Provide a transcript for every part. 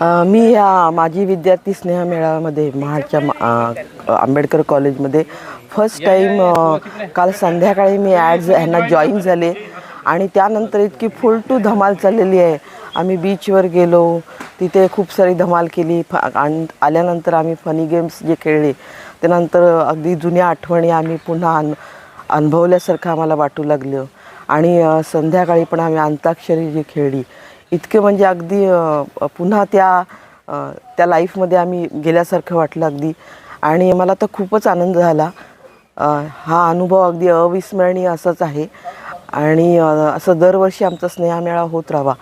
अ, मी ह्या माझी विद्यार्थी स्नेह मेळाव्यामध्ये महाडच्या मा- अ, आंबेडकर कॉलेजमध्ये फर्स्ट टाईम काल संध्याकाळी मी ॲड्स ह्यांना जॉईन झाले. आणि त्यानंतर इतकी फुल टू धमाल चाललेली आहे. आम्ही बीचवर गेलो. तिथे खूप सारी धमाल केली. फ आणि आल्यानंतर आम्ही फनी गेम्स जे खेळले त्यानंतर अगदी जुन्या आठवणी आम्ही पुन्हा अन अनुभवल्यासारखं आम्हाला वाटू लागलं. आणि अ, संध्याकाळी पण आम्ही अंताक्षरी जी खेळली इतके म्हणजे अगदी पुन्हा त्या त्या लाईफमध्ये आम्ही गेल्यासारखं वाटलं अगदी. आणि मला तर खूपच आनंद झाला. हा अनुभव अगदी अविस्मरणीय असाच आहे. आणि असं दरवर्षी आमचा स्नेहमेळा होत राहावा.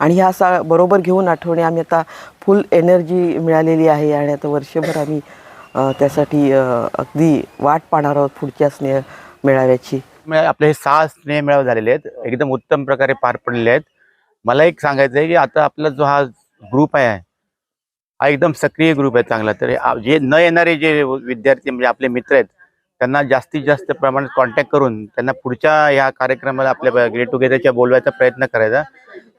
आणि ह्या असा बरोबर घेऊन आठवणी आम्ही आता फुल एनर्जी मिळालेली आहे आणि आता वर्षभर आम्ही त्यासाठी अगदी वाट पाहणार आहोत पुढच्या स्नेह मेळाव्याची. आपले हे सहा स्नेह मेळावे झालेले आहेत. एकदम उत्तम प्रकारे पार पडलेले आहेत. मला एक सांगायचं आहे की आता आपला जो हा ग्रुप आहे हा एकदम सक्रिय ग्रुप आहे चांगला. तर जे न येणारे जे विद्यार्थी म्हणजे आपले मित्र आहेत त्यांना जास्तीत जास्त प्रमाणात कॉन्टॅक्ट करून त्यांना पुढच्या ह्या कार्यक्रमाला आपल्या गेट टुगेदरच्या बोलवायचा प्रयत्न करायचा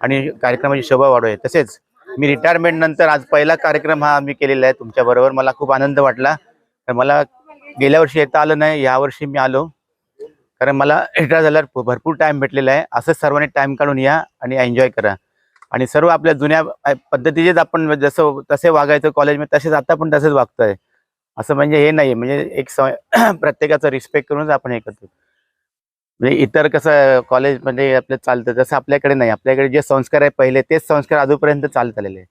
आणि कार्यक्रमाची शोभा वाढवाय. तसेच मी रिटायरमेंट नंतर आज पहिला कार्यक्रम हा मी केलेला आहे तुमच्याबरोबर मला खूप आनंद वाटला. तर मला गेल्या वर्षी येता आलं नाही यावर्षी मी आलो. कारण मला रिटायर झाल्यावर भरपूर टाइम भेटलेला आहे. असंच सर्वांनी टाइम काढून या आणि एन्जॉय करा. आणि सर्व आपल्या जुन्या पद्धतीचेच आपण जसं तसे वागायचं कॉलेजमध्ये तसेच आता पण तसेच वागतोय. असं म्हणजे हे नाही म्हणजे एक प्रत्येकाचा रिस्पेक्ट करूनच आपण हे करतो म्हणजे इतर कसं कॉलेजमध्ये आपलं चालतं तसं आपल्याकडे नाही. आपल्याकडे जे संस्कार आहे पहिले तेच संस्कार अजूनपर्यंत चालत आलेले आहे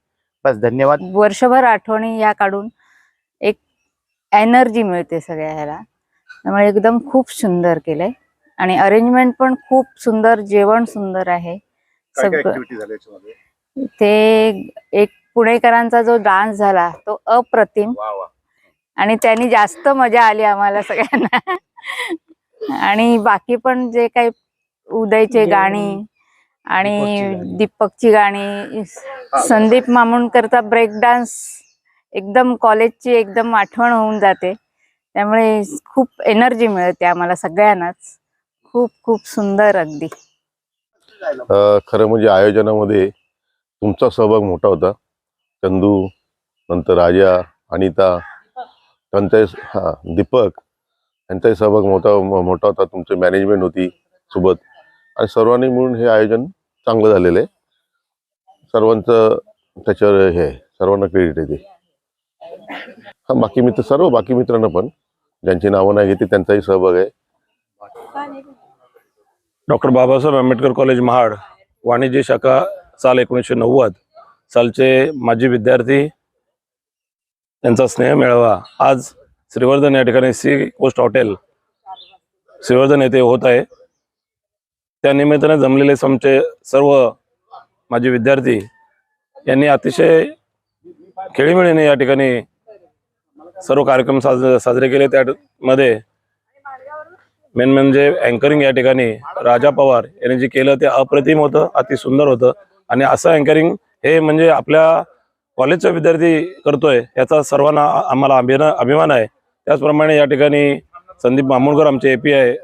बस धन्यवाद. वर्षभर आठवणी या काढून एक एनर्जी मिळते सगळ्या ह्याला. त्यामुळे एकदम खूप सुंदर केलंय. आणि अरेंजमेंट पण खूप सुंदर जेवण सुंदर आहे. सगळं ते एक पुणेकरांचा जो डान्स झाला तो अप्रतिम. आणि त्यांनी जास्त मजा आली आम्हाला सगळ्यांना. आणि बाकी पण जे काही उदयचे गाणी आणि दीपकची गाणी. संदीप मामुणकरचा ब्रेक डान्स एकदम कॉलेजची एकदम आठवण होऊन जाते. त्यामुळे खूप एनर्जी मिळते आम्हाला सगळ्यांनाच. खूप खूप सुंदर अगदी. अ, खरं म्हणजे आयोजनामध्ये तुमचा सहभाग मोठा होता. चंदू नंतर राजा अनिता त्यांचा हा दीपक यांचाही सहभाग मोठा मोठा होता. तुमची मॅनेजमेंट होती सोबत. आणि सर्वांनी मिळून हे आयोजन चांगलं झालेलं आहे. सर्वांचं त्याच्यावर हे आहे. सर्वांना क्रेडिट आहे ते. हा बाकी मित्र सर्व बाकी मित्रांना पण ज्यांची नावं नाही घेतली त्यांचाही सहभाग आहे. डॉक्टर बाबासाहेब आंबेडकर कॉलेज महाड वाणिज्य शाखा साल एकोणीसशे नव्वद. सालचे माजी विद्यार्थी यांचा स्नेह मेळावा. आज श्रीवर्धन या ठिकाणी सी कोस्ट हॉटेल श्रीवर्धन येथे होत आहे. त्या निमित्ताने जमलेले आमचे सर्व माजी विद्यार्थी यांनी अतिशय खेळीमेळीने या ठिकाणी सर्व कार्यक्रम साज साजरे केले त्यामध्ये. मेन म्हणजे अँकरिंग या ठिकाणी राजा पवार यांनी जे केलं ते अप्रतिम होतं अति सुंदर होतं. आणि असं अँकरिंग हे म्हणजे आपल्या कॉलेजचा विद्यार्थी करतोय याचा सर्वांना आम्हाला अभिना अभिमान आहे. त्याचप्रमाणे या ठिकाणी संदीप मामुळकर आमचे एपी आय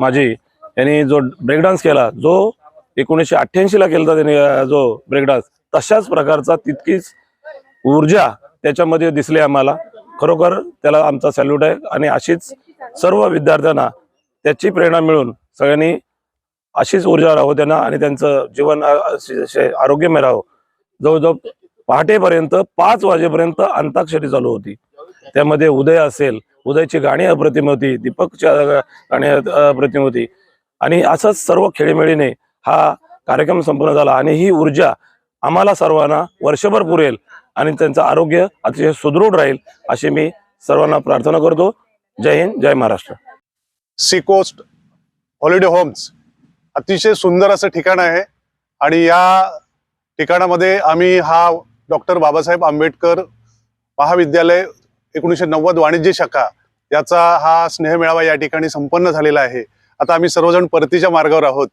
माझी यांनी जो ब्रेक डान्स केला जो एकोणीसशे अठ्ठ्याऐंशीला केला त्यांनी जो ब्रेक डान्स तशाच प्रकारचा तितकीच ऊर्जा त्याच्यामध्ये दिसली आम्हाला. खरोखर त्याला आमचा सॅल्यूट आहे. आणि अशीच सर्व विद्यार्थ्यांना त्याची प्रेरणा मिळून सगळ्यांनी अशीच ऊर्जा राहो त्यांना आणि त्यांचं जीवन आरोग्यमय राहो. जवळजवळ पहाटेपर्यंत पाच वाजेपर्यंत अंताक्षरी चालू होती. त्यामध्ये उदय असेल. उदयची गाणी अप्रतिम होती. दीपकच्या गाणी अप्रतिम होती. आणि असंच सर्व खेळीमेळीने हा कार्यक्रम संपन्न झाला. आणि ही ऊर्जा आम्हाला सर्वांना वर्षभर पुरेल. आणि त्यांचं आरोग्य अतिशय सुदृढ राहील अशी मी सर्वांना प्रार्थना करतो. जय हिंद जय Maharashtra. Sea coast holiday homes अतिशय सुंदर असं ठिकाण आहे आणि या ठिकाणामध्ये आम्ही हा डॉक्टर बाबासाहेब आंबेडकर महाविद्यालय एकोणीसशे नव्वद वाणिज्य शाखा याचा हा स्नेहमेळावा या ठिकाणी संपन्न झालेला आहे. आता आम्ही सर्वजण परतीच्या मार्गावर आहोत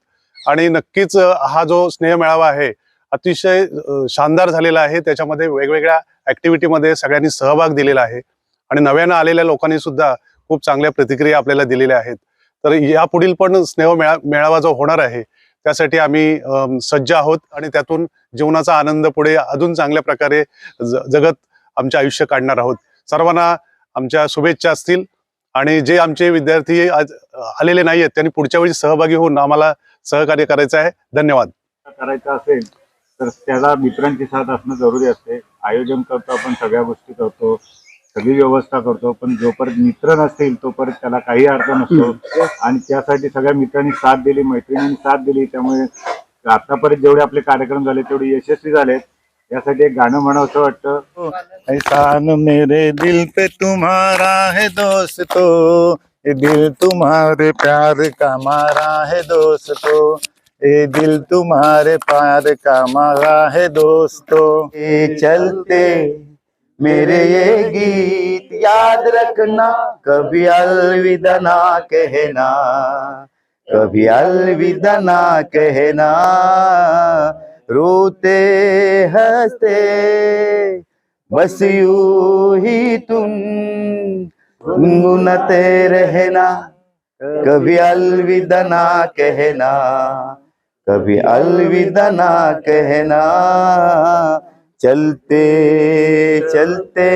आणि नक्कीच हा जो स्नेहमेळावा आहे अतिशय शानदार झालेला आहे. त्याच्यामध्ये वेगवेगळ्या ऍक्टिव्हिटीमध्ये सगळ्यांनी सहभाग दिलेला आहे. आणि नव्यानं आलेल्या लोकांनी सुद्धा खूप चांगल्या प्रतिक्रिया आपल्याला दिलेल्या आहेत. तर यापुढील पण स्नेह मेळा मेळावा जो होणार आहे त्यासाठी आम्ही सज्ज आहोत आणि त्यातून जीवनाचा आनंद पुढे अजून चांगल्या प्रकारे ज- जगत आमचे आयुष्य काढणार आहोत. सर्वांना आमच्या शुभेच्छा असतील. आणि जे आमचे विद्यार्थी आज आलेले नाही आहेत त्यांनी पुढच्या वेळी सहभागी होऊन आम्हाला सहकार्य करायचं आहे. धन्यवाद. करायचं असेल. तर त्याला मित्रांची साथ असणं जरुरी असते. आयोजन करतो आपण सगळ्या गोष्टी करतो सगळी व्यवस्था करतो पण जोपर्यंत मित्र नसतील तोपर्यंत त्याला काही अर्थ नसतो. आणि त्यासाठी सगळ्या मित्रांनी साथ दिली मैत्रिणींनी साथ दिली त्यामुळे आतापर्यंत जेवढे आपले कार्यक्रम झाले तेवढे यशस्वी झालेत. यासाठी एक गाणं म्हणावं वाटतं. हो. एहसान मेरे दिल पे तुम्हारा है दोस्तों दिल तुम्हारे प्यार का मारा है दोस्तों ये दिल तुम्हारे पार का मारा है दोस्तों। ये चलते मेरे ये गीत याद रखना। कभी अलविदा ना कहना, कभी अलविदा ना कहना। रोते हँसते, बस यू ही तुम गुनगुनाते रहना। कभी अलविदा ना कहना। कभी अलविदा ना कहना। चलते चलते।